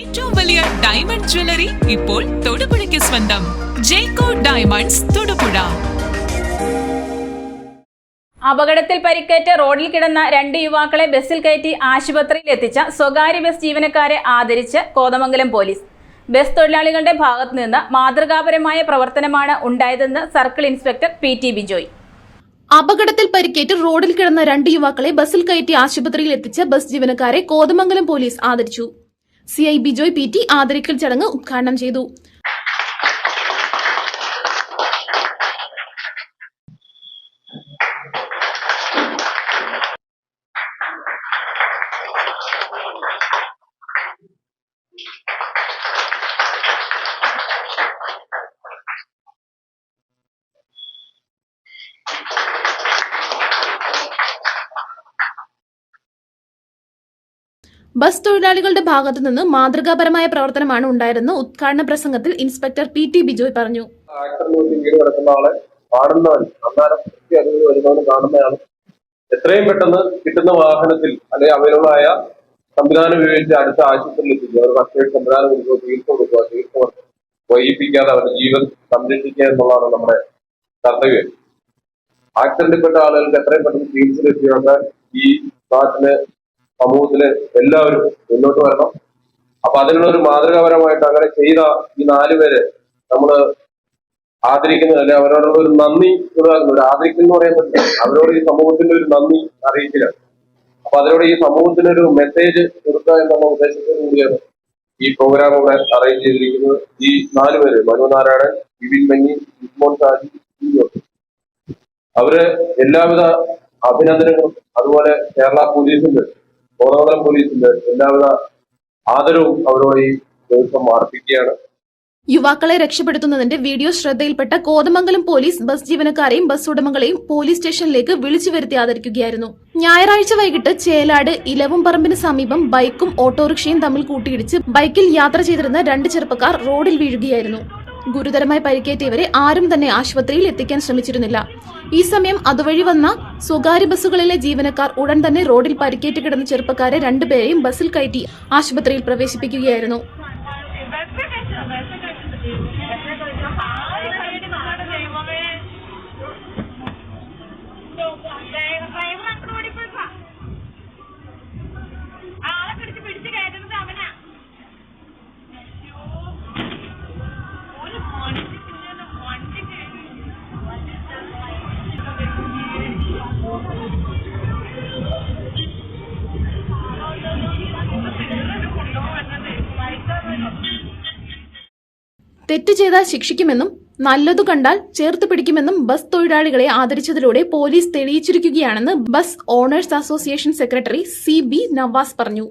ഏറ്റവും വലിയ diamond jewellery ഇപ്പോൾ തൊടുപുഴയ്ക്ക് സ്വന്തം. Jecko Diamonds Thodupuzha. അപകടത്തിൽ പരിക്കേറ്റ് റോഡിൽ കിടന്ന രണ്ട് യുവാക്കളെ ബസ്സിൽ കയറ്റി ആശുപത്രിയിൽ എത്തിച്ച സ്വകാര്യ ബസ് ജീവനക്കാരെ ആദരിച്ച് കോതമംഗലം പോലീസ്. ബസ് തൊഴിലാളികളുടെ ഭാഗത്തു നിന്ന് മാതൃകാപരമായ പ്രവർത്തനമാണ് ഉണ്ടായതെന്ന് circle inspector P T Bijoy. അപകടത്തിൽ പരിക്കേറ്റ് റോഡിൽ കിടന്ന രണ്ട് യുവാക്കളെ ബസ്സിൽ കയറ്റി ആശുപത്രിയിൽ എത്തിച്ച ബസ് ജീവനക്കാരെ കോതമംഗലം പോലീസ് ആദരിച്ചു. C I Bijoy P T ആദരിക്കൽ ചടങ്ങ് ഉദ്ഘാടനം ചെയ്തു ബസ് തൊഴിലാളികളുടെ ഭാഗത്തു നിന്ന് മാതൃകാപരമായ പ്രവർത്തനമാണ് ഉണ്ടായതെന്ന് ഉദ്ഘാടന പ്രസംഗത്തിൽ ഇൻസ്പെക്ടർ പി ടി ബിജോയ് പറഞ്ഞു. എത്രയും പെട്ടെന്ന് കിട്ടുന്ന വാഹനത്തിൽ അല്ലെങ്കിൽ അവൈലബിൾ സംവിധാനം ഉപയോഗിച്ച് അടുത്ത ആശുപത്രിയിൽ എത്തിക്കുക. അവർ എയ്ഡ് സംവിധാനം കൊടുക്കുക ചികിത്സ കൊടുക്കുക ചികിത്സ വൈകിപ്പിക്കാതെ അവരുടെ ജീവൻ സംരക്ഷിക്കുക എന്നുള്ളതാണ് നമ്മുടെ കർത്തവ്യം. ആക്സിഡന്റിൽപ്പെട്ട ആളുകൾക്ക് എത്രയും പെട്ടെന്ന് ചികിത്സ ലഭ്യമാക്കാൻ ഈ നാട്ടിലെ സമൂഹത്തിലെ എല്ലാവരും മുന്നോട്ട് വരണം. അപ്പൊ അതിനുള്ള ഒരു മാതൃകാപരമായിട്ട് അങ്ങനെ ചെയ്ത ഈ നാലുപേരെ നമ്മൾ ആദരിക്കുന്നത് അല്ലെ? അവരോടുള്ള ഒരു നന്ദി ഒരു ആദരിക്കുന്ന എന്ന് അവരോട് ഈ സമൂഹത്തിന്റെ ഒരു നന്ദി അറിയിക്കലാണ്. അപ്പൊ അതിനോട് ഈ സമൂഹത്തിന് ഒരു മെസ്സേജ് കൊടുക്കുക എന്നുള്ള ഉദ്ദേശത്തോടു കൂടിയാണ് ഈ പ്രോഗ്രാം ഇവിടെ അറേഞ്ച് ചെയ്തിരിക്കുന്നത്. ഈ നാലുപേര് മനു നാരായണൻ വിപിൻ മഞ്ഞി ഉസ്മോൻ ജോസ്. അവർ എല്ലാവിധ അഭിനന്ദനങ്ങളും അതുപോലെ കേരള പോലീസിന്റെ കോതമംഗലം പോലീസിന്റെ എല്ലാവിധ ആദരവും അവരോട് ഈ ദിവസം അർപ്പിക്കുകയാണ്. യുവാക്കളെ രക്ഷപ്പെടുത്തുന്നതിന്റെ വീഡിയോ ശ്രദ്ധയിൽപ്പെട്ട കോതമംഗലം പോലീസ് ബസ് ജീവനക്കാരെയും ബസ് ഉടമകളെയും പോലീസ് സ്റ്റേഷനിലേക്ക് വിളിച്ചു വരുത്തി ആദരിക്കുകയായിരുന്നു. ഞായറാഴ്ച വൈകിട്ട് ചേലാട് ഇലവും പറമ്പിന് സമീപം ബൈക്കും ഓട്ടോറിക്ഷയും തമ്മിൽ കൂട്ടിയിടിച്ച് ബൈക്കിൽ യാത്ര ചെയ്തിരുന്ന രണ്ട് ചെറുപ്പക്കാർ റോഡിൽ വീഴുകയായിരുന്നു. ഗുരുതരമായി പരിക്കേറ്റ ഇവരെ ആരും തന്നെ ആശുപത്രിയിൽ എത്തിക്കാൻ ശ്രമിച്ചിരുന്നില്ല. ഈ സമയം അതുവഴി വന്ന സ്വകാര്യ ബസ്സുകളിലെ ജീവനക്കാർ ഉടൻ തന്നെ റോഡിൽ പരിക്കേറ്റ് കിടന്ന ചെറുപ്പക്കാരെ രണ്ടുപേരെയും ബസ്സിൽ കയറ്റി ആശുപത്രിയിൽ പ്രവേശിപ്പിക്കുകയായിരുന്നു. തെറ്റ് ചെയ്താൽ ശിക്ഷിക്കുമെന്നും നല്ലതു കണ്ടാൽ ചേർത്ത് പിടിക്കുമെന്നും ബസ് തൊഴിലാളികളെ ആദരിച്ചതിലൂടെ police തെളിയിച്ചിരിക്കുകയാണെന്ന് bus owners association secretary C B Navas പറഞ്ഞു.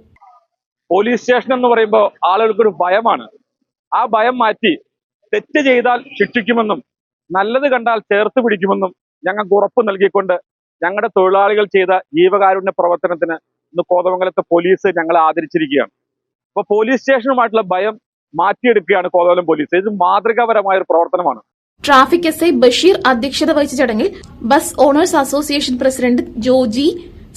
പോലീസ് സ്റ്റേഷൻ എന്ന് പറയുമ്പോൾ ആളുകൾക്കൊരു ഭയമാണ്. ആ ഭയം മാറ്റി തെറ്റ് ചെയ്താൽ ശിക്ഷിക്കുമെന്നും നല്ലത് കണ്ടാൽ ചേർത്ത് പിടിക്കുമെന്നും ഞങ്ങൾക്ക് ഉറപ്പ് നൽകിക്കൊണ്ട് ഞങ്ങളുടെ തൊഴിലാളികൾ ചെയ്ത ജീവകാരുണ്യ പ്രവർത്തനത്തിന് ഇന്ന് കോതമംഗലത്തെ പോലീസ് ഞങ്ങളെ ആദരിച്ചിരിക്കുകയാണ്. അപ്പൊ പോലീസ് സ്റ്റേഷനുമായിട്ടുള്ള ഭയം മാറ്റിയെടുക്കുകയാണ് കോതമംഗലം പോലീസ്. ഇത് മാതൃകാപരമായ ഒരു പ്രവർത്തനമാണ്. ട്രാഫിക് എസ് ഐ ബഷീർ അധ്യക്ഷത വഹിച്ച ചടങ്ങിൽ bus owners association president Joji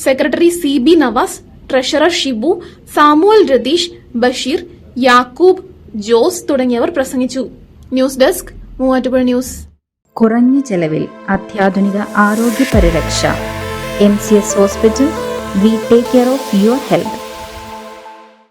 secretary C B Navas treasurer Shibu Samuel Ratheesh Basheer Yakub Jose തുടങ്ങിയവർ പ്രസംഗിച്ചു. News desk Muvattupuzha news. കുറഞ്ഞ ചെലവിൽ അത്യാധുനിക ആരോഗ്യ പരിരക്ഷ. M C S hospital we take care of your health.